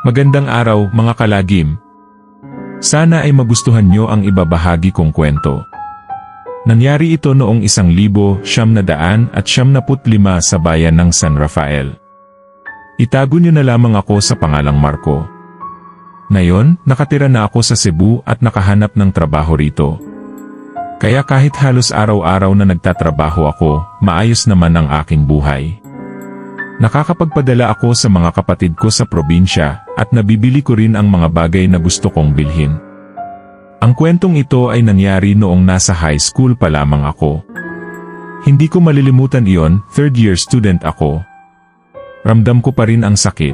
Magandang araw mga kalagim. Sana ay magustuhan nyo ang ibabahagi kong kwento. Nangyari ito noong isang libo, siyam na daan at siyam na lima sa bayan ng San Rafael. Itago nyo na lamang ako sa pangalang Marco. Ngayon, nakatira na ako sa Cebu at nakahanap ng trabaho rito. Kaya kahit halos araw-araw na nagtatrabaho ako, maayos naman ang aking buhay. Nakakapagpadala ako sa mga kapatid ko sa probinsya at nabibili ko rin ang mga bagay na gusto kong bilhin. Ang kwentong ito ay nangyari noong nasa high school pa lamang ako. Hindi ko malilimutan iyon, third year student ako. Ramdam ko pa rin ang sakit.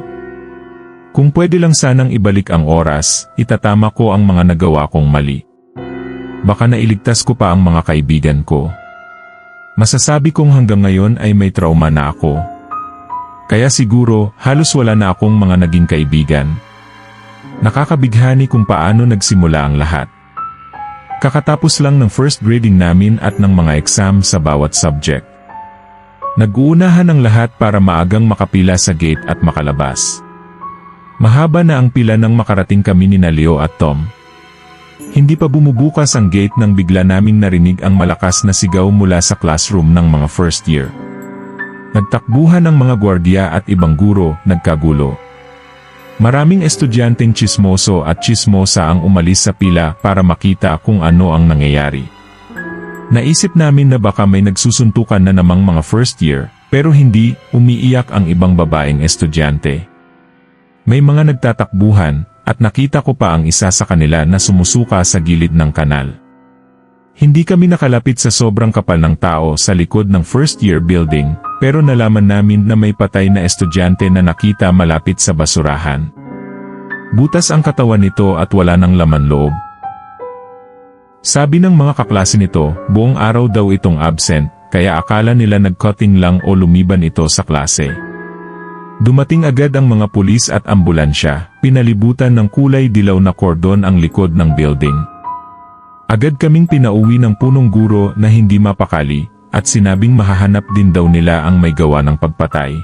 Kung pwede lang sanang ibalik ang oras, itatama ko ang mga nagawa kong mali. Baka nailigtas ko pa ang mga kaibigan ko. Masasabi kong hanggang ngayon ay may trauma na ako. Kaya siguro, halos wala na akong mga naging kaibigan. Nakakabighani kung paano nagsimula ang lahat. Kakatapos lang ng first grading namin at ng mga exam sa bawat subject. Nag-uunahan ang lahat para maagang makapila sa gate at makalabas. Mahaba na ang pila nang makarating kami ni na Leo at Tom. Hindi pa bumubukas ang gate nang bigla naming narinig ang malakas na sigaw mula sa classroom ng mga first year. Nagtakbuhan ang mga gwardiya at ibang guro, nagkagulo. Maraming estudyanteng chismoso at chismosa ang umalis sa pila para makita kung ano ang nangyayari. Naisip namin na baka may nagsusuntukan na namang mga first year, pero hindi, umiiyak ang ibang babaeng estudyante. May mga nagtatakbuhan, at nakita ko pa ang isa sa kanila na sumusuka sa gilid ng kanal. Hindi kami nakalapit sa sobrang kapal ng tao sa likod ng first year building, pero nalaman namin na may patay na estudyante na nakita malapit sa basurahan. Butas ang katawan nito at wala ng laman loob. Sabi ng mga kaklase nito, buong araw daw itong absent, kaya akala nila nag-cutting lang o lumiban ito sa klase. Dumating agad ang mga pulis at ambulansya, pinalibutan ng kulay dilaw na kordon ang likod ng building. Agad kaming pinauwi ng punong guro na hindi mapakali, at sinabing mahahanap din daw nila ang may gawa ng pagpatay.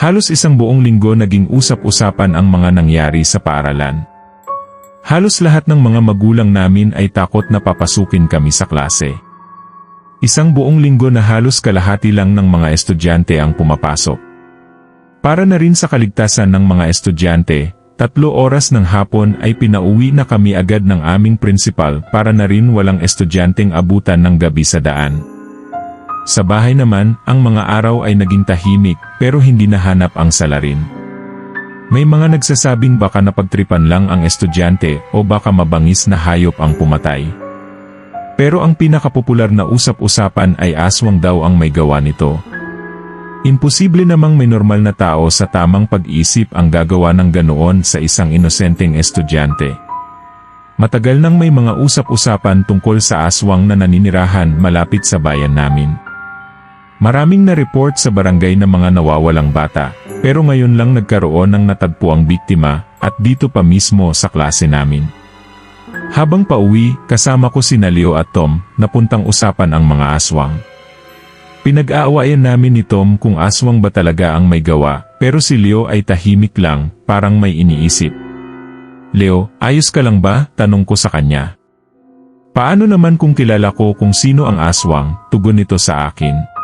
Halos isang buong linggo naging usap-usapan ang mga nangyari sa paaralan. Halos lahat ng mga magulang namin ay takot na papasukin kami sa klase. Isang buong linggo na halos kalahati lang ng mga estudyante ang pumapasok. Para na rin sa kaligtasan ng mga estudyante, Tatlo oras ng hapon ay pinauwi na kami agad ng aming principal para na rin walang estudyanteng abutan ng gabi sa daan. Sa bahay naman, ang mga araw ay naging tahimik pero hindi nahanap ang salarin. May mga nagsasabing baka napagtripan lang ang estudyante o baka mabangis na hayop ang pumatay. Pero ang pinakapopular na usap-usapan ay aswang daw ang may gawa nito. Imposible namang may normal na tao sa tamang pag-isip ang gagawa ng ganoon sa isang inosenteng estudyante. Matagal nang may mga usap-usapan tungkol sa aswang na naninirahan malapit sa bayan namin. Maraming na-report sa barangay ng mga nawawalang bata, pero ngayon lang nagkaroon ng natagpuang biktima, at dito pa mismo sa klase namin. Habang pauwi, kasama ko si Leo at Tom, napuntang usapan ang mga aswang. Pinag-aawayan namin ni Tom kung aswang ba talaga ang may gawa, pero si Leo ay tahimik lang, parang may iniisip. Leo, ayos ka lang ba? Tanong ko sa kanya. Paano naman kung kilala ko kung sino ang aswang, tugon nito sa akin.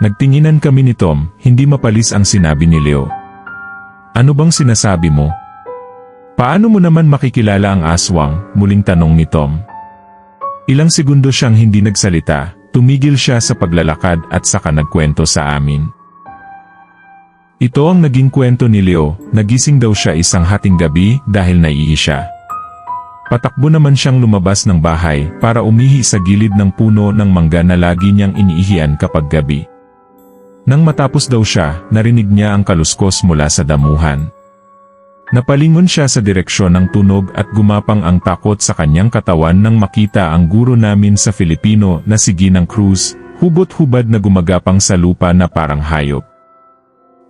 Nagtinginan kami ni Tom, hindi mapalis ang sinabi ni Leo. Ano bang sinasabi mo? Paano mo naman makikilala ang aswang? Muling tanong ni Tom. Ilang segundo siyang hindi nagsalita, Tumigil siya sa paglalakad at saka nagkwento sa amin. Ito ang naging kwento ni Leo, nagising daw siya isang hating gabi dahil naiihi siya. Patakbo naman siyang lumabas ng bahay para umihi sa gilid ng puno ng mangga na lagi niyang iniihian kapag gabi. Nang matapos daw siya, narinig niya ang kaluskos mula sa damuhan. Napalingon siya sa direksyon ng tunog at gumapang ang takot sa kanyang katawan nang makita ang guro namin sa Filipino na si Ginang Cruz, hubot-hubad na gumagapang sa lupa na parang hayop.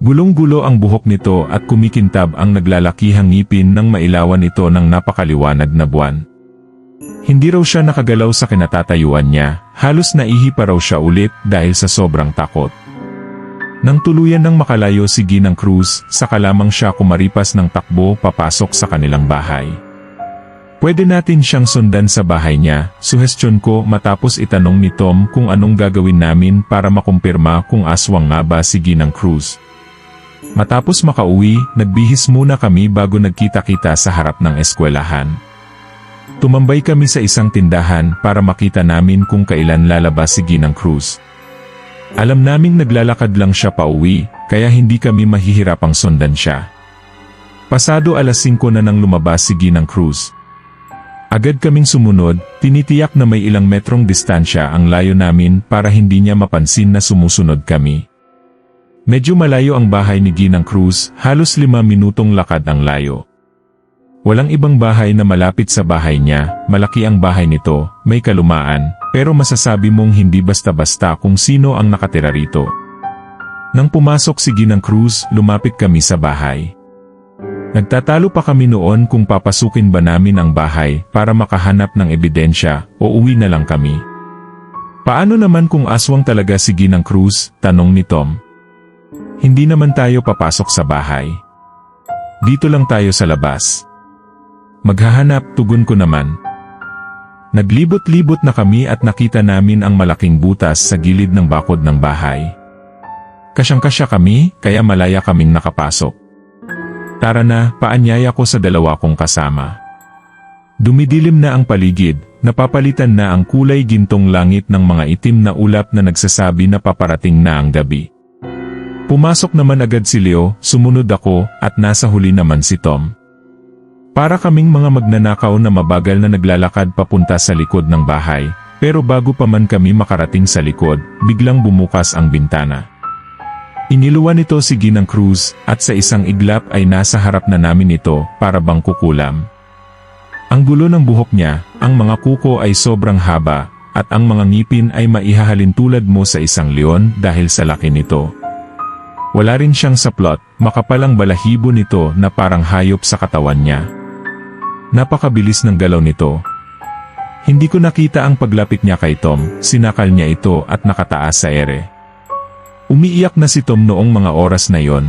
Gulong-gulo ang buhok nito at kumikintab ang naglalakihang ngipin nang mailawan ito ng napakaliwanag na buwan. Hindi raw siya nakagalaw sa kinatatayuan niya, halos naihi pa raw siya ulit dahil sa sobrang takot. Nang tuluyan ng makalayo si Ginang Cruz, saka lamang siya kumaripas ng takbo papasok sa kanilang bahay. Pwede natin siyang sundan sa bahay niya, suhestyon ko matapos itanong ni Tom kung anong gagawin namin para makumpirma kung aswang nga ba si Ginang Cruz. Matapos makauwi, nagbihis muna kami bago nagkita-kita sa harap ng eskwelahan. Tumambay kami sa isang tindahan para makita namin kung kailan lalabas si Ginang Cruz. Alam naming naglalakad lang siya pauwi, kaya hindi kami mahihirapang sundan siya. Pasado alas 5 na nang lumabas si Ginang Cruz. Agad kaming sumunod, tinitiyak na may ilang metrong distansya ang layo namin para hindi niya mapansin na sumusunod kami. Medyo malayo ang bahay ni Ginang Cruz, halos lima minutong lakad ang layo. Walang ibang bahay na malapit sa bahay niya, malaki ang bahay nito, may kalumaan, pero masasabi mong hindi basta-basta kung sino ang nakatira rito. Nang pumasok si Ginang Cruz, lumapit kami sa bahay. Nagtatalo pa kami noon kung papasukin ba namin ang bahay para makahanap ng ebidensya o uwi na lang kami. Paano naman kung aswang talaga si Ginang Cruz, tanong ni Tom. Hindi naman tayo papasok sa bahay. Dito lang tayo sa labas. Maghahanap, tugon ko naman. Naglibot-libot na kami at nakita namin ang malaking butas sa gilid ng bakod ng bahay. Kasyang-kasya kami, kaya malaya kaming nakapasok. Tara na, paanyaya ko sa dalawa kong kasama. Dumidilim na ang paligid, napapalitan na ang kulay gintong langit ng mga itim na ulap na nagsasabi na paparating na ang gabi. Pumasok naman agad si Leo, sumunod ako, at nasa huli naman si Tom. Para kaming mga magnanakaw na mabagal na naglalakad papunta sa likod ng bahay, pero bago pa man kami makarating sa likod, biglang bumukas ang bintana. Iniluwan nito si Ginang Cruz, at sa isang iglap ay nasa harap na namin ito, para bang kukulam. Ang gulo ng buhok niya, ang mga kuko ay sobrang haba, at ang mga ngipin ay maihahalin tulad mo sa isang leon dahil sa laki nito. Wala rin siyang saplot, makapalang balahibo nito na parang hayop sa katawan niya. Napakabilis ng galaw nito. Hindi ko nakita ang paglapit niya kay Tom, sinakal niya ito at nakataas sa ere. Umiiyak na si Tom noong mga oras na yon.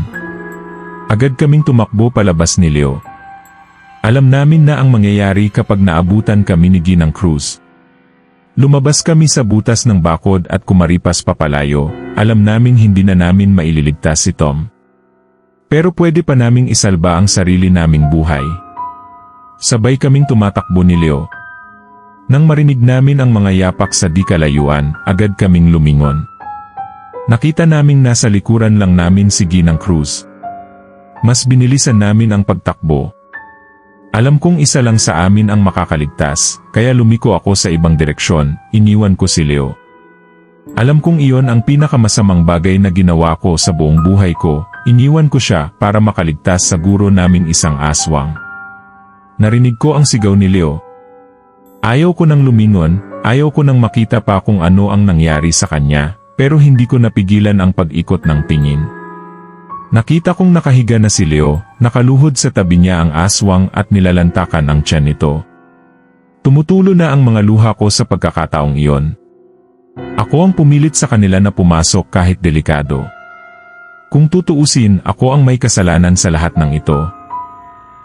Agad kaming tumakbo palabas ni Leo. Alam namin na ang mangyayari kapag naabutan kami ni Ginang Cruz. Lumabas kami sa butas ng bakod at kumaripas papalayo, alam naming hindi na namin maililigtas si Tom. Pero pwede pa naming isalba ang sarili naming buhay. Sabay kaming tumatakbo ni Leo. Nang marinig namin ang mga yapak sa di kalayuan, agad kaming lumingon. Nakita naming nasa likuran lang namin si Ginang Cruz. Mas binilisan namin ang pagtakbo. Alam kong isa lang sa amin ang makakaligtas, kaya lumiko ako sa ibang direksyon, iniwan ko si Leo. Alam kong iyon ang pinakamasamang bagay na ginawa ko sa buong buhay ko, iniwan ko siya para makaligtas sa guro naming isang aswang. Narinig ko ang sigaw ni Leo. Ayaw ko nang lumingon, ayaw ko nang makita pa kung ano ang nangyari sa kanya, pero hindi ko napigilan ang pag-ikot ng tingin. Nakita kong nakahiga na si Leo, nakaluhod sa tabi niya ang aswang at nilalantakan ang tiyan nito. Tumutulo na ang mga luha ko sa pagkakataong iyon. Ako ang pumilit sa kanila na pumasok kahit delikado. Kung tutuusin, ako ang may kasalanan sa lahat ng ito.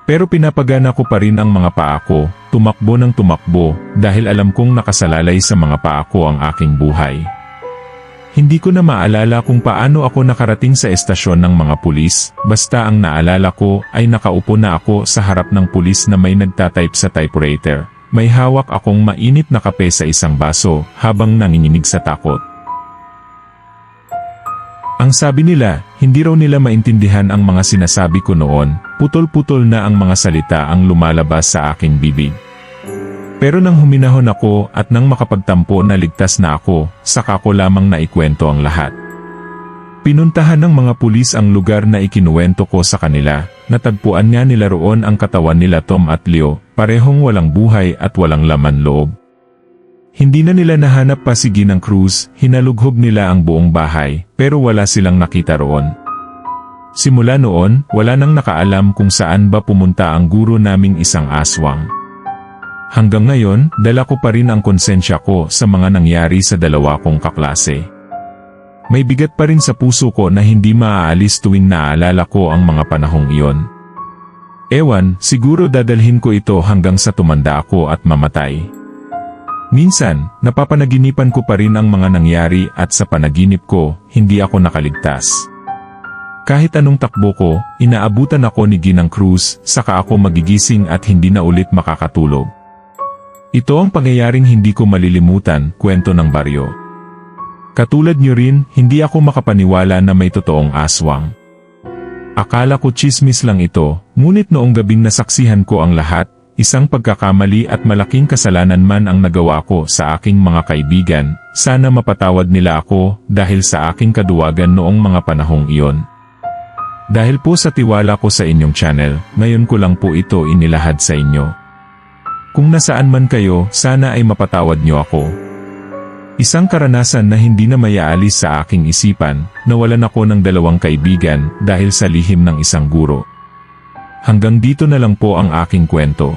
Pero pinapagana ko pa rin ang mga paa ko, tumakbo ng tumakbo, dahil alam kong nakasalalay sa mga paa ko ang aking buhay. Hindi ko na maalala kung paano ako nakarating sa estasyon ng mga pulis, basta ang naalala ko ay nakaupo na ako sa harap ng pulis na may nagtatype sa typewriter. May hawak akong mainit na kape sa isang baso habang nanginginig sa takot. Ang sabi nila, hindi raw nila maintindihan ang mga sinasabi ko noon, putol-putol na ang mga salita ang lumalabas sa aking bibig. Pero nang huminahon ako at nang makapagtampo na ligtas na ako, saka ko lamang naikwento ang lahat. Pinuntahan ng mga pulis ang lugar na ikinuwento ko sa kanila, natagpuan nga nila roon ang katawan nila Tom at Leo, parehong walang buhay at walang laman loob. Hindi na nila nahanap pa si Ginang Cruz, hinalughog nila ang buong bahay, pero wala silang nakita roon. Simula noon, wala nang nakaalam kung saan ba pumunta ang guro naming isang aswang. Hanggang ngayon, dala ko pa rin ang konsensya ko sa mga nangyari sa dalawa kong kaklase. may bigat pa rin sa puso ko na hindi maaalis tuwing naaalala ko ang mga panahong iyon. Ewan, siguro dadalhin ko ito hanggang sa tumanda ako at mamatay. Minsan, napapanaginipan ko pa rin ang mga nangyari at sa panaginip ko, hindi ako nakaligtas. Kahit anong takbo ko, inaabutan ako ni Ginang Cruz, saka ako magigising at hindi na ulit makakatulog. Ito ang pangyayaring hindi ko malilimutan, kwento ng baryo. Katulad niyo rin, hindi ako makapaniwala na may totoong aswang. Akala ko chismis lang ito, ngunit noong gabing nasaksihan ko ang lahat, isang pagkakamali at malaking kasalanan man ang nagawa ko sa aking mga kaibigan, sana mapatawad nila ako dahil sa aking kaduwagan noong mga panahong iyon. Dahil po sa tiwala ko sa inyong channel, ngayon ko lang po ito inilahad sa inyo. Kung nasaan man kayo, sana ay mapatawad niyo ako. Isang karanasan na hindi na mayaalis sa aking isipan, nawalan ako ng dalawang kaibigan dahil sa lihim ng isang guro. Hanggang dito na lang po ang aking kwento.